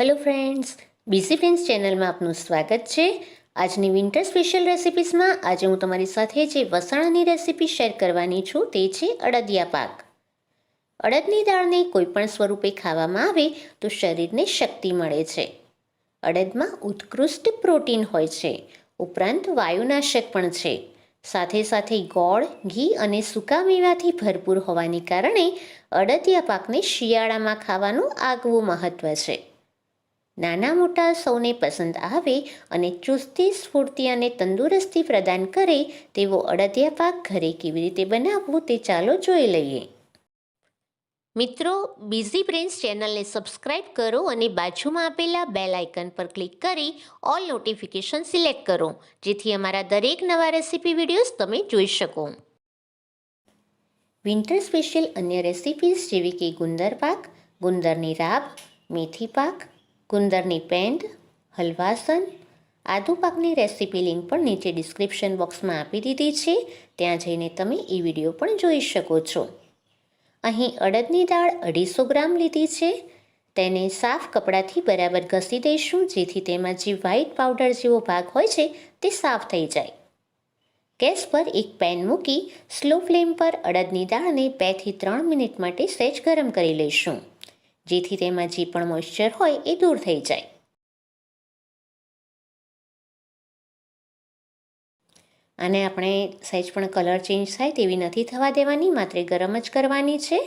Hello friends BC friends ચેનલમાં આપનું સ્વાગત છે. આજની વિન્ટર સ્પેશિયલ રેસિપીસમાં આજે હું તમારી સાથે જે વસાણાની રેસિપી શેર કરવાની છું તે છે અડદિયા પાક. અડદની દાળને કોઈપણ સ્વરૂપે ખાવામાં આવે તો શરીરને શક્તિ મળે છે. અડદમાં ઉત્કૃષ્ટ પ્રોટીન હોય છે, ઉપરાંત વાયુનાશક પણ છે. સાથે સાથે ગોળ, ઘી અને સૂકા મેવાથી ભરપૂર હોવાને કારણે અડદિયા પાકને શિયાળામાં ખાવાનું આગવું મહત્ત્વ છે. નાના મોટા સૌને પસંદ આવે અને ચુસ્તી, સ્ફૂર્તિ અને તંદુરસ્તી પ્રદાન કરે તેવો અડદિયા પાક ઘરે કેવી રીતે બનાવવું તે ચાલો જોઈ લઈએ. મિત્રો, બિઝી બ્રેન્સ ચેનલને સબસ્ક્રાઇબ કરો અને બાજુમાં આપેલા બેલ આઇકન પર ક્લિક કરી ઓલ નોટિફિકેશન સિલેક્ટ કરો, જેથી અમારા દરેક નવા રેસીપી વિડીયોઝ તમે જોઈ શકો. વિન્ટર સ્પેશિયલ અન્ય રેસિપીઝ જેવી કે ગુંદર પાક, ગુંદરની રાબ, મેથી પાક ગુંદરની પેન્ટ, હલવાસન આદુ પાકની રેસિપી લિંક પણ નીચે ડિસ્ક્રિપ્શન બોક્સમાં આપી દીધી છે. ત્યાં જઈને તમે એ વીડિયો પણ જોઈ શકો છો. અહીં અડદની દાળ અઢીસો ગ્રામ લીધી છે. તેને સાફ કપડાથી બરાબર ઘસી દઈશું, જેથી તેમાં જે વ્હાઈટ પાવડર જેવો ભાગ હોય છે, તે સાફ થઈ જાય. ગેસ પર એક પેન મૂકી સ્લો ફ્લેમ પર અડદની દાળને બેથી ત્રણ મિનિટ માટે સહેજ ગરમ કરી લઈશું. જેથી તેમાં જે પણ મોઇશ્ચર હોય એ દૂર થઈ જાય. અને આપણે સહેજ પણ કલર ચેન્જ થાય તેવી નથી થવા દેવાની, માત્ર ગરમ જ કરવાની છે.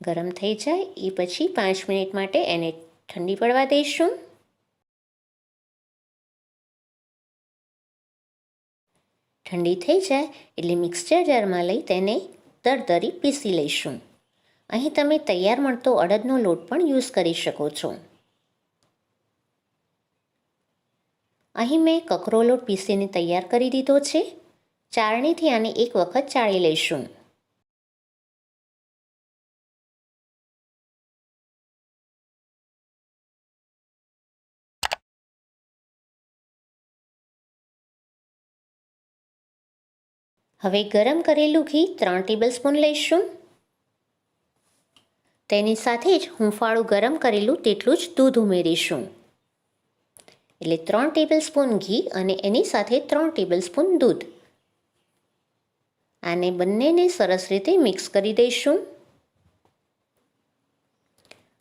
ગરમ થઈ જાય એ પછી પાંચ મિનિટ માટે એને ઠંડી પડવા દઈશું. ઠંડી થઈ જાય એટલે મિક્સચર જારમાં લઈ તેને દરદરી પીસી લઈશું. અહીં તમે તૈયાર મળતો અડદનો લોટ પણ યુઝ કરી શકો છો. અહીં મેં કકરો લોટ પીસીને તૈયાર કરી દીધો છે. ચાળણીથી આને એક વખત ચાળી લઈશું. હવે ગરમ કરેલું ઘી ત્રણ ટેબલ સ્પૂન લઈશું. તેની સાથે જ હુંફાળું ગરમ કરેલું તેટલું જ દૂધ ઉમેરીશું. એટલે ત્રણ ટેબલ સ્પૂન ઘી અને એની સાથે ત્રણ ટેબલ સ્પૂન દૂધ. આને બંનેને સરસ રીતે મિક્સ કરી દઈશું.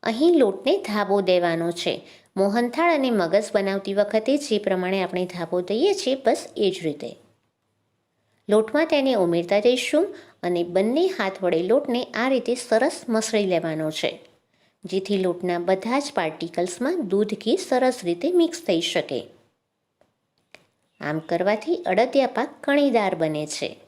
અહીં લોટને ધાબો દેવાનો છે. મોહનથાળ અને મગજ બનાવતી વખતે જે પ્રમાણે આપણે ધાબો દઈએ છીએ, બસ એ જ રીતે. લોટમાં તેને ઉમેરતા જઈશું અને બંને હાથ વડે લોટને આ રીતે સરસ મસળી લેવાનો છે, જેથી લોટના બધા જ પાર્ટિકલ્સમાં દૂધ ઘી સરસ રીતે મિક્સ થઈ શકે. આમ કરવાથી અડદિયા પાક કણીદાર બને છે.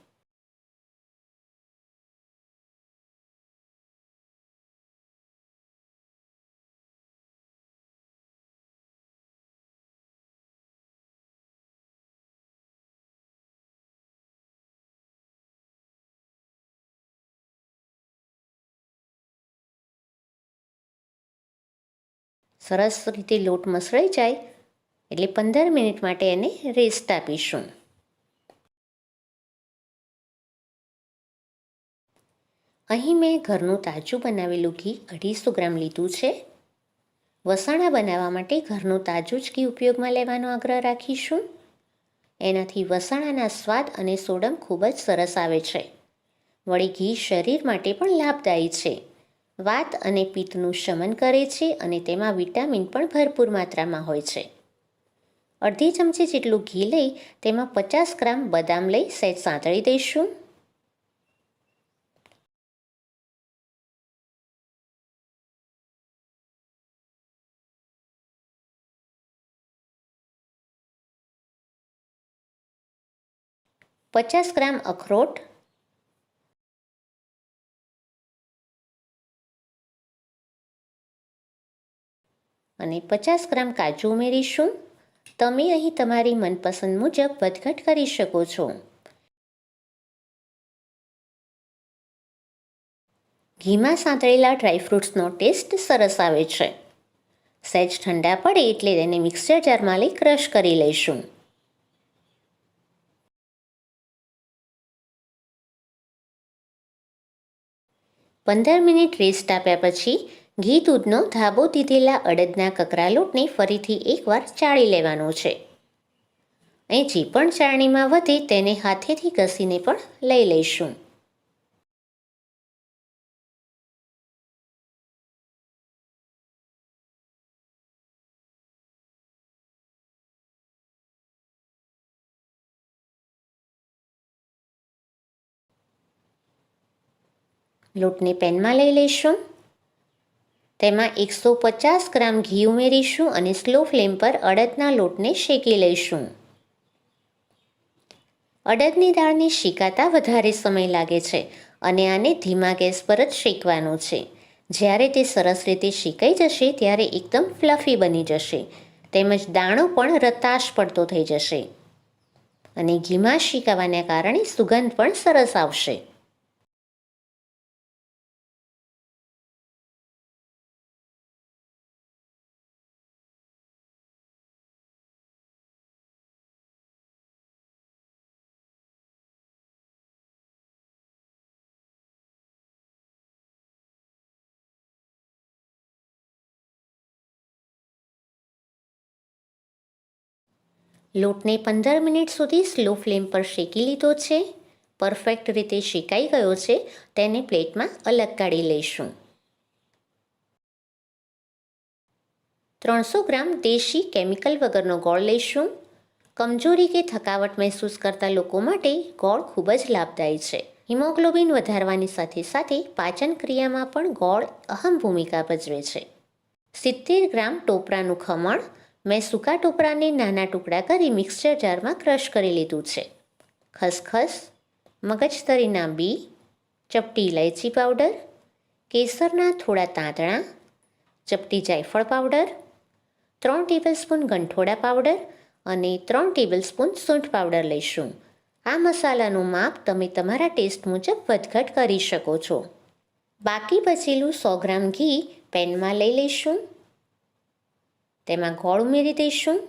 સરસ રીતે લોટ મસળાઈ જાય એટલે પંદર મિનિટ માટે એને રેસ્ટ આપીશું. અહીં મેં ઘરનું તાજું બનાવેલું ઘી અઢીસો ગ્રામ લીધું છે. વસાણા બનાવવા માટે ઘરનું તાજું જ ઘી ઉપયોગમાં લેવાનો આગ્રહ રાખીશું. એનાથી વસાણાના સ્વાદ અને સોડમ ખૂબ જ સરસ આવે છે. વળી ઘી શરીર માટે પણ લાભદાયી છે. વાત અને પિત્તનું શમન કરે છે અને તેમાં વિટામિન પણ ભરપૂર માત્રામાં હોય છે. અડધી ચમચી જેટલું ઘી લઈ તેમાં પચાસ ગ્રામ બદામ લઈ સહેજ સાંતળી દઈશું. પચાસ ગ્રામ અખરોટ અને પચાસ ગ્રામ કાજુ ઉમેરીશું. તમે અહીં તમારી મનપસંદ મુજબ વધઘટ કરી શકો છો. ઘીમાં સાંતળેલા ડ્રાયફ્રૂટ્સનો ટેસ્ટ સરસ આવે છે. સહેજ ઠંડા પડે એટલે તેને મિક્સર જારમાં લઈ ક્રશ કરી લઈશું. પંદર મિનિટ રેસ્ટ આપ્યા પછી ઘી દૂધનો ધાબો દીધેલા અડદના કકરા લોટને ફરીથી એકવાર ચાળી લેવાનો છે. અહીં જે પણ ચાળણીમાં વધે તેને હાથેથી ઘસીને પણ લઈ લઈશું. લોટને પેનમાં લઈ લઈશું. તેમાં એકસો પચાસ ગ્રામ ઘી ઉમેરીશું અને સ્લો ફ્લેમ પર અડદના લોટને શેકી લઈશું. અડદની દાળને શેકાતા વધારે સમય લાગે છે અને આને ધીમા ગેસ પર જ શેકવાનું છે. જ્યારે તે સરસ રીતે શેકાઈ જશે ત્યારે એકદમ ફ્લફી બની જશે. તેમજ દાણો પણ રતાશ પડતો થઈ જશે. અને ઘીમાં શેકાવાના કારણે સુગંધ પણ સરસ આવશે. લોટને પંદર મિનિટ સુધી સ્લો ફ્લેમ પર શેકી લીધો છે. પરફેક્ટ રીતે શેકાઈ ગયો છે, તેને પ્લેટમાં અલગ કાઢી લઈશું. ત્રણસો ગ્રામ દેશી કેમિકલ વગરનો ગોળ લઈશું. કમજોરી કે થકાવટ મહેસૂસ કરતા લોકો માટે ગોળ ખૂબ જ લાભદાયી છે. હિમોગ્લોબિન વધારવાની સાથે સાથે પાચન ક્રિયામાં પણ ગોળ અહમ ભૂમિકા ભજવે છે. સિત્તેર ગ્રામ ટોપરાનું ખમણ મેં સૂકા ટોપરાને નાના ટુકડા કરી મિક્સચર જારમાં ક્રશ કરી લીધું છે. ખસખસ મગજતરીના બી ચપટી ઇલાયચી પાવડર, કેસરના થોડા તાંતણા ચપટી જાયફળ પાવડર, ત્રણ ટેબલસ્પૂન ગંઠોડા પાવડર અને ત્રણ ટેબલસ્પૂન સૂંઠ પાવડર લઈશું. આ મસાલાનું માપ તમે તમારા ટેસ્ટ મુજબ વધઘટ કરી શકો છો. બાકી બચેલું સો ગ્રામ ઘી પેનમાં લઈ લઈશું. તેમાં ગોળ ઉમેરી દઈશું.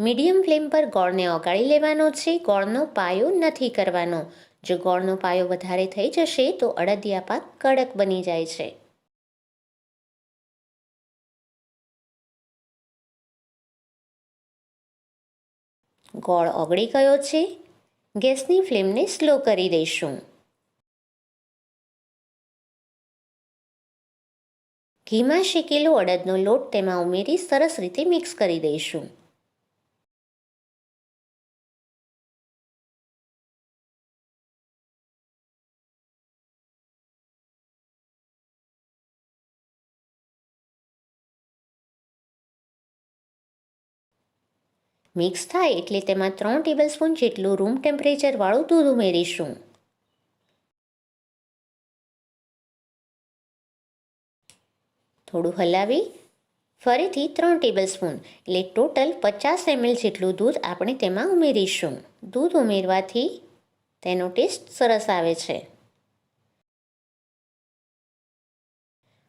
મીડિયમ ફ્લેમ પર ગોળને ઓગાળી લેવાનો છે. ગોળનો પાયો નથી કરવાનો. જો ગોળનો પાયો વધારે થઈ જશે તો અડદિયા પાક કડક બની જાય છે. ગોળ ઓગળી ગયો છે. ગેસની ફ્લેમને સ્લો કરી દઈશું. ઘીમાં શેકેલો અડદનો લોટ તેમાં ઉમેરી સરસ રીતે મિક્સ કરી દઈશું. મિક્સ થાય એટલે તેમાં ત્રણ ટેબલસ્પૂન જેટલું રૂમ ટેમ્પરેચરવાળું દૂધ ઉમેરીશું. થોડું હલાવી, ફરીથી ત્રણ ટેબલ સ્પૂન એટલે ટોટલ પચાસ એમએલ જેટલું દૂધ આપણે તેમાં ઉમેરીશું. દૂધ ઉમેરવાથી તેનો ટેસ્ટ સરસ આવે છે.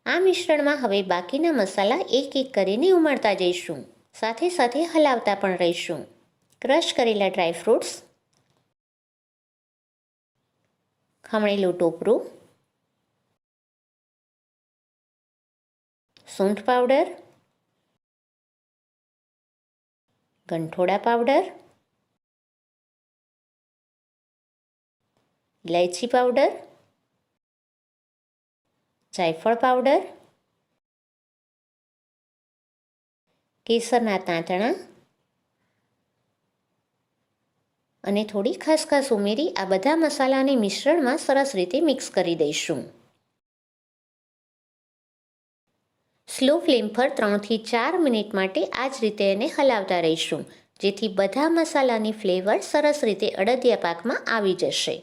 આ મિશ્રણમાં હવે બાકીના મસાલા એક એક કરીને ઉમેરતા જઈશું. સાથે સાથે હલાવતા પણ રહીશું. ક્રશ કરેલા ડ્રાય ફ્રૂટ્સ ખમણેલું ટોપરું સૂંઠ પાવડર, ગંઠોડા પાવડર ઇલાયચી પાવડર, જાયફળ પાવડર, કેસરના તાંતણા અને થોડી ખસખસ ઉમેરી આ બધા મસાલાને મિશ્રણમાં સરસ રીતે મિક્સ કરી દઈશું. સ્લો ફ્લેમ પર ત્રણથી ચાર મિનિટ માટે આ જ રીતે એને હલાવતા રહીશું, જેથી બધા મસાલાની ફ્લેવર સરસ રીતે અડદિયા પાકમાં આવી જશે.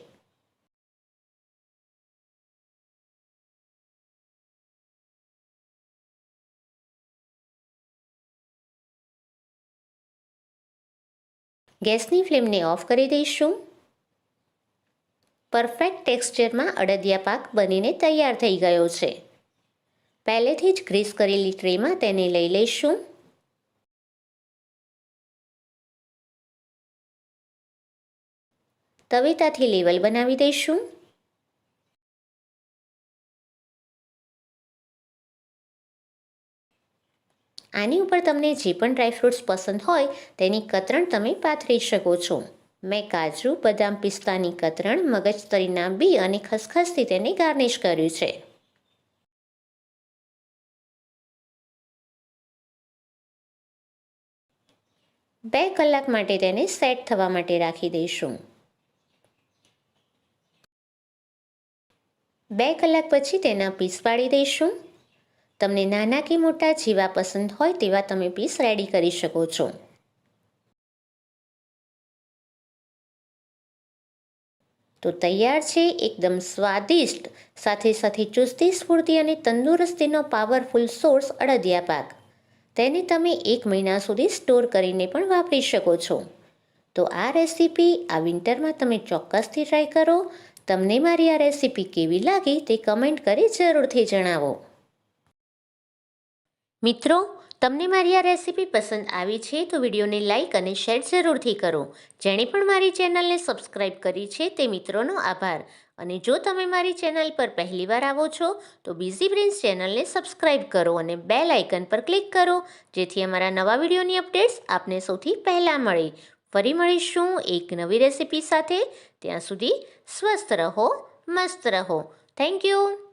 ગેસની ફ્લેમને ઓફ કરી દઈશું. પરફેક્ટ ટેક્સચરમાં અડદિયા પાક બનીને તૈયાર થઈ ગયો છે. પહેલેથી જ ગ્રીસ કરેલી ટ્રેમાં તેને લઈ લઈશું. તવેતાથી લેવલ બનાવી દઈશું. આની ઉપર તમને જે પણ ડ્રાયફ્રૂટ્સ પસંદ હોય તેની કતરણ તમે પાથરી શકો છો. મેં કાજુ, બદામ પિસ્તાની કતરણ મગજતરીના બી અને ખસખસથી તેને ગાર્નિશ કર્યું છે. બે કલાક માટે તેને સેટ થવા માટે રાખી દઈશું. બે કલાક પછી તેના પીસ પાડી દઈશું. તમને નાના કે મોટા જેવા પસંદ હોય તેવા તમે પીસ રેડી કરી શકો છો. તો તૈયાર છે એકદમ સ્વાદિષ્ટ, સાથે સાથે ચુસ્તી, સ્ફૂર્તિ અને તંદુરસ્તીનો પાવરફુલ સોર્સ અડદિયા પાક. તેને તમે એક મહિના સુધી સ્ટોર કરીને પણ વાપરી શકો છો. તો આ રેસીપી આ વિન્ટરમાં તમે ચોક્કસથી ટ્રાય કરો. તમને મારી આ રેસીપી કેવી લાગી તે કમેન્ટ કરી જરૂરથી જણાવો. મિત્રો તમને મારી આ રેસીપી પસંદ આવી છે તો વિડીયોને લાઇક અને શેર જરૂરથી કરો. જેણે પણ મારી ચેનલને સબસ્ક્રાઇબ કરી છે તે મિત્રોનો આભાર. અને જો તમે મારી ચેનલ પર પહેલીવાર આવો છો તો બીઝી પ્રિન્સ ચેનલને સબસ્ક્રાઇબ કરો અને બેલ આઇકન પર ક્લિક કરો, જેથી અમારા નવા વિડીયોની અપડેટ્સ આપને સૌથી પહેલાં મળે. ફરી મળીશું એક નવી રેસીપી સાથે. ત્યાં સુધી સ્વસ્થ રહો, મસ્ત રહો. Thank you.